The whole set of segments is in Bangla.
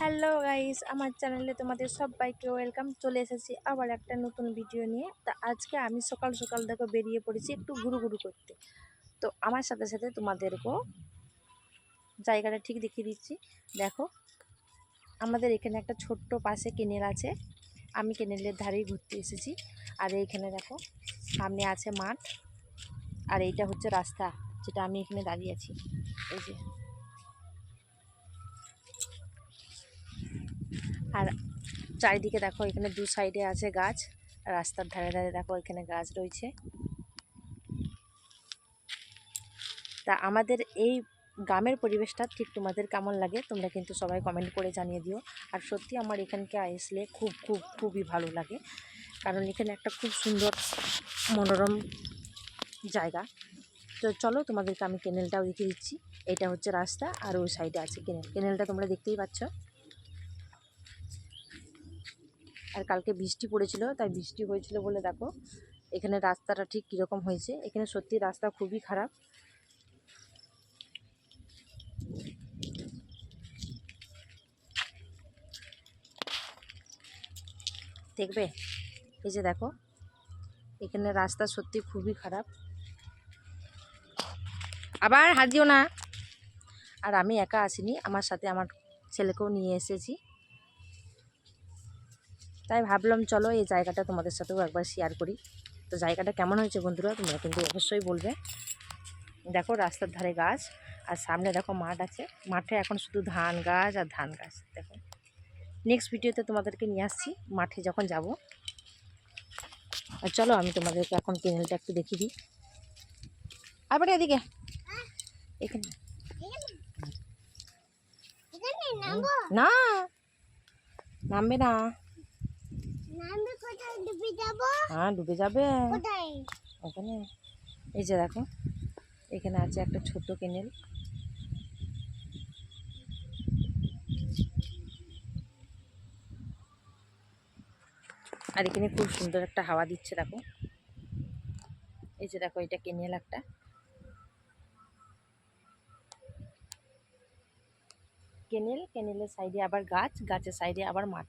হ্যালো গাইস আমার চ্যানেলে তোমাদের সবাইকে ওয়েলকাম চলে এসেছি আবার একটা নতুন ভিডিও নিয়ে। তা আজকে আমি সকাল সকাল দেখো বেরিয়ে পড়েছি একটু ঘুরু ঘুরু করতে। তো আমার সাথে সাথে তোমাদেরকেও জায়গাটা ঠিক দেখিয়ে দিচ্ছি। দেখো, আমাদের এখানে একটা ছোট্ট পাশে কেনেল আছে। আমি কেনেলের ধারেই ঘুরতে এসেছি। আর এইখানে দেখো, সামনে আছে মাঠ। আর এইটা হচ্ছে রাস্তা যেটা আমি এখানে দাঁড়িয়ে আছি। এই যে। আর চারিদিকে দেখো, এখানে দু সাইডে আছে গাছ রাস্তার ধারে ধারে দেখো এখানে গাছ রয়েছে। তা আমাদের এই গ্রামের পরিবেশটা ঠিক তোমাদের কেমন লাগে, তোমরা কিন্তু সবাই কমেন্ট করে জানিয়ে দিও। আর সত্যি আমার এখানকে আসলে খুব খুব, খুবই ভালো লাগে, কারণ এখানে একটা খুব সুন্দর মনোরম জায়গা। তো চলো তোমাদেরকে আমি কেনেলটাও দেখিয়ে দিচ্ছি, এটা হচ্ছে রাস্তা, আর ওই সাইডে আছে কেনেল। কেনেলটা তোমরা দেখতেই পাচ্ছ। আর কালকে বৃষ্টি পড়েছিল, তাই বৃষ্টি হয়েছিল বলে দেখো। এখানে রাস্তাটা ঠিক কীরকম হয়েছে। এখানে সত্যি রাস্তা খুবই খারাপ। দেখবে? এই যে দেখো, এখানে রাস্তা সত্যি খুবই খারাপ। আবার হাত দিও না। আর আমি একা আসিনি, আমার সাথে আমার ছেলেকেও নিয়ে এসেছি। তাই ভাবলাম চলো এই জায়গাটা তোমাদের সাথেও একবার শেয়ার করি। তো জায়গাটা কেমন হয়েছে বন্ধুরা তোমরা কিন্তু অবশ্যই বলবে। দেখো রাস্তার ধারে গাছ আর সামনে দেখো মাঠ আছে। মাঠে এখন শুধু ধান গাছ আর ধান গাছ দেখো। নেক্সট ভিডিওতে তোমাদেরকে নিয়ে আসছি মাঠে যখন যাব। আর চলো আমি তোমাদেরকে এখন কেনেলটা একটু দেখিয়ে দিই। আবার এদিকে। এখানে। না। নামবে না। নামবে কোথায়? ডুবে যাব? হ্যাঁ ডুবে যাবে। কোথায়? ওখানে। এই যে দেখো এখানে আছে একটা ছোট কেনেল। আর এখানে খুব সুন্দর একটা হাওয়া দিচ্ছে দেখো। এই যে দেখো এটা কেনেল একটা। কেনেল কেনেলের সাইডে আবার গাছ গাছের সাইডে আবার মাঠ।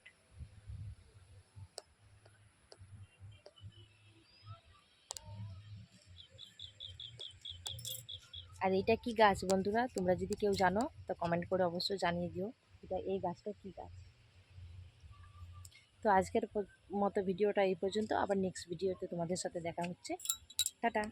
আর এটা কি গাছ বন্ধুরা? তোমরা যদি কেউ জানো, তো কমেন্ট করে অবশ্যই জানিয়ে দিও এটা এই গাছটা কি গাছ? তো আজকের মতো ভিডিওটা এই পর্যন্ত। আবার নেক্সট ভিডিওতে তোমাদের সাথে দেখা হচ্ছে। টাটা!